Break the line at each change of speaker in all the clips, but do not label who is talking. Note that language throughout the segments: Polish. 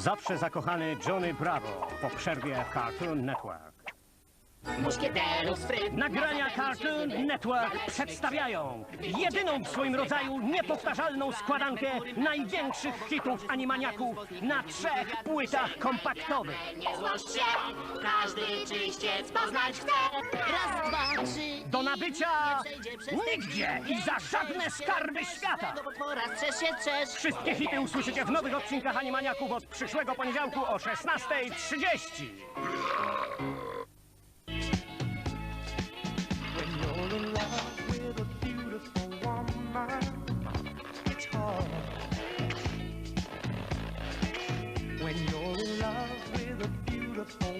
Zawsze zakochany Johnny Bravo po przerwie Cartoon Network.
Muszkieterów spryt.
Nagrania Cartoon Network przedstawiają jedyną w swoim rodzaju niepowtarzalną składankę największych hitów animaniaków na trzech płytach kompaktowych.
Nie złość się, każdy czyściec poznać chce. Raz, dwa, trzy.
Do nabycia nigdzie i za żadne skarby świata. Wszystkie hity usłyszycie w nowych odcinkach Animaniaków od przyszłego poniedziałku o 16.30.
beautiful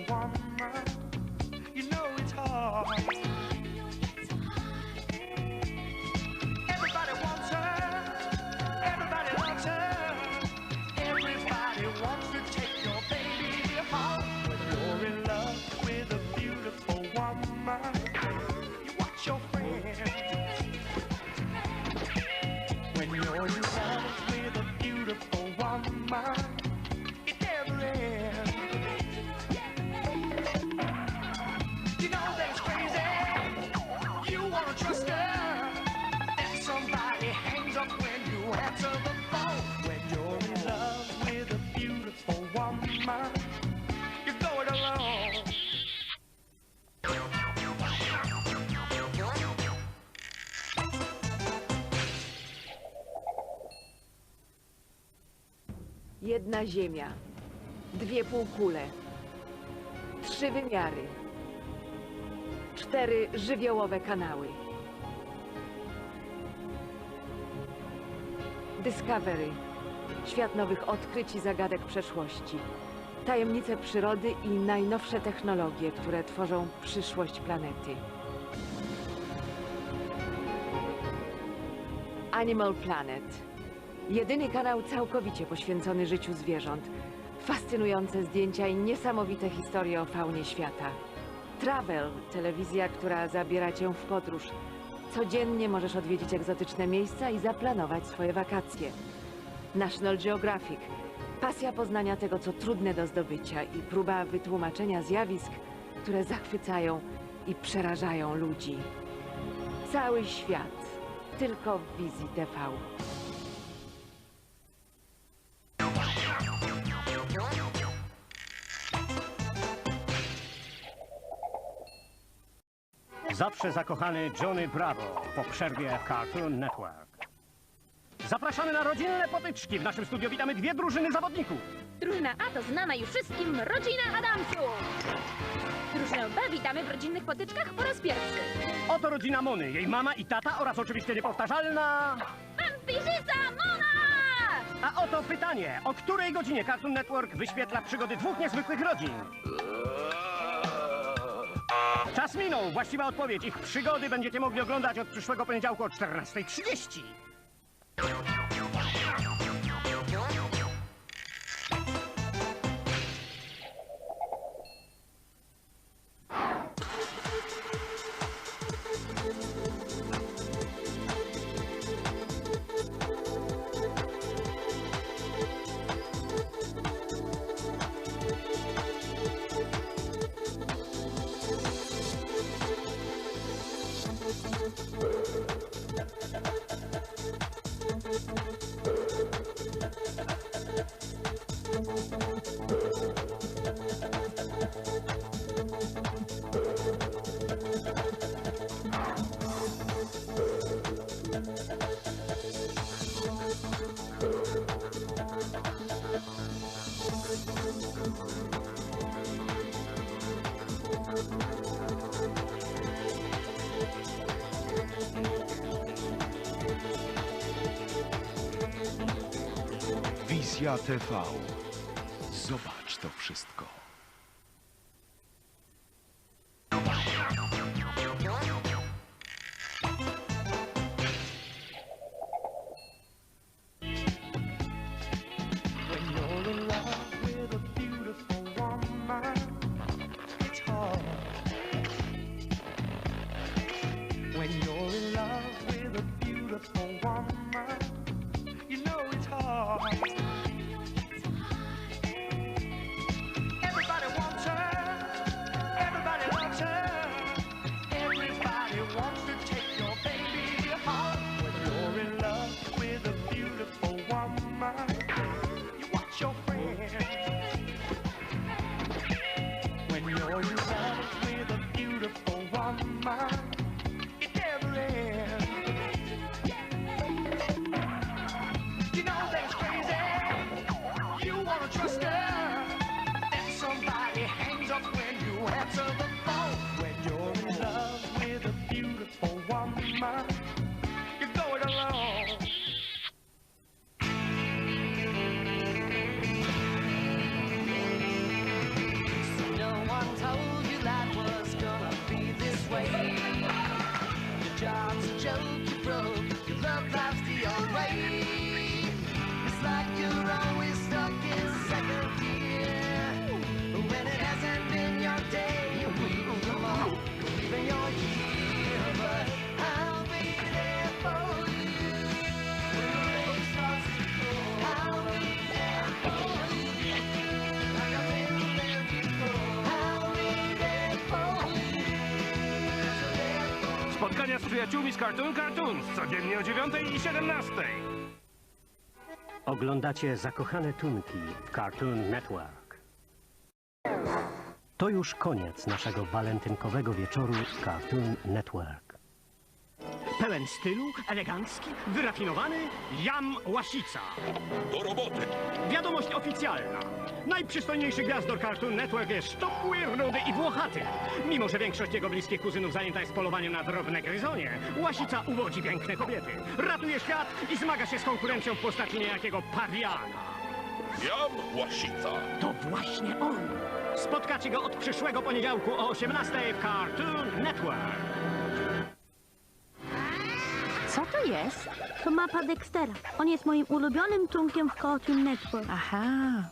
Jedna ziemia, dwie półkule, trzy wymiary, cztery żywiołowe kanały. Discovery. Świat nowych odkryć i zagadek przeszłości. Tajemnice przyrody i najnowsze technologie, które tworzą przyszłość planety. Animal Planet. Jedyny kanał całkowicie poświęcony życiu zwierząt. Fascynujące zdjęcia i niesamowite historie o faunie świata. Travel, telewizja, która zabiera cię w podróż. Codziennie możesz odwiedzić egzotyczne miejsca i zaplanować swoje wakacje. National Geographic. Pasja poznania tego, co trudne do zdobycia i próba wytłumaczenia zjawisk, które zachwycają i przerażają ludzi. Cały świat. Tylko w wizji TV.
Zawsze zakochany Johnny Bravo po przerwie Cartoon Network. Zapraszamy na rodzinne potyczki. W naszym studiu witamy dwie drużyny zawodników.
Drużyna A to znana już wszystkim rodzina Adamsów. Drużynę B witamy w rodzinnych potyczkach po raz pierwszy.
Oto rodzina Mony, jej mama i tata oraz oczywiście niepowtarzalna...
Wampirzyca Mona!
A oto pytanie, o której godzinie Cartoon Network wyświetla przygody dwóch niezwykłych rodzin? Czas minął. Właściwa odpowiedź. Ich przygody będziecie mogli oglądać od przyszłego poniedziałku o 14.30.
Wizja TV. Zobacz to wszystko.
When you're in love with a beautiful woman,
przyjaciółmi z Cartoon Cartoons codziennie o 9 i 17.
Oglądacie zakochane tunki w Cartoon Network. To już koniec naszego walentynkowego wieczoru Cartoon Network. Pełen stylu, elegancki, wyrafinowany, Jam Łasica.
Do roboty!
Wiadomość oficjalna. Najprzystojniejszy gwiazdor Cartoon Network jest szczupły, rudy i włochaty. Mimo, że większość jego bliskich kuzynów zajęta jest polowaniem na drobne gryzonie, Łasica uwodzi piękne kobiety, ratuje świat i zmaga się z konkurencją w postaci niejakiego pawiana.
Jam Łasica!
To właśnie on! Spotkacie go od przyszłego poniedziałku o 18 w Cartoon Network.
Jest?
To mapa Dextera. On jest moim ulubionym członkiem w Cartoon Network.
Aha.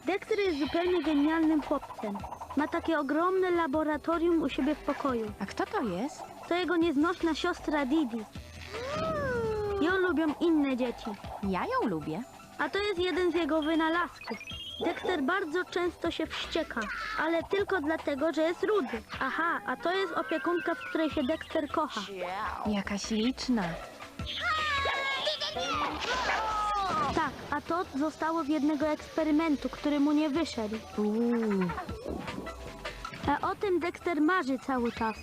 Dexter jest zupełnie genialnym chłopcem. Ma takie ogromne laboratorium u siebie w pokoju.
A kto to jest?
To jego nieznośna siostra Didi. Ją lubią inne dzieci.
Ja ją lubię.
A to jest jeden z jego wynalazków. Dexter bardzo często się wścieka, ale tylko dlatego, że jest rudy. Aha, a to jest opiekunka, w której się Dexter kocha.
Jakaś liczna.
Tak, a to zostało z jednego eksperymentu, który mu nie wyszedł.
Uuu,
A o tym Dexter marzy cały czas.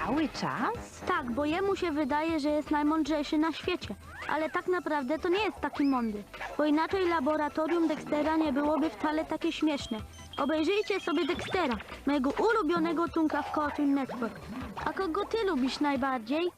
cały czas?
Tak, bo jemu się wydaje, że jest najmądrzejszy na świecie. Ale tak naprawdę to nie jest taki mądry, bo inaczej laboratorium Dextera nie byłoby wcale takie śmieszne. Obejrzyjcie sobie Dextera, mojego ulubionego tunka w Cartoon Network. A kogo ty lubisz najbardziej?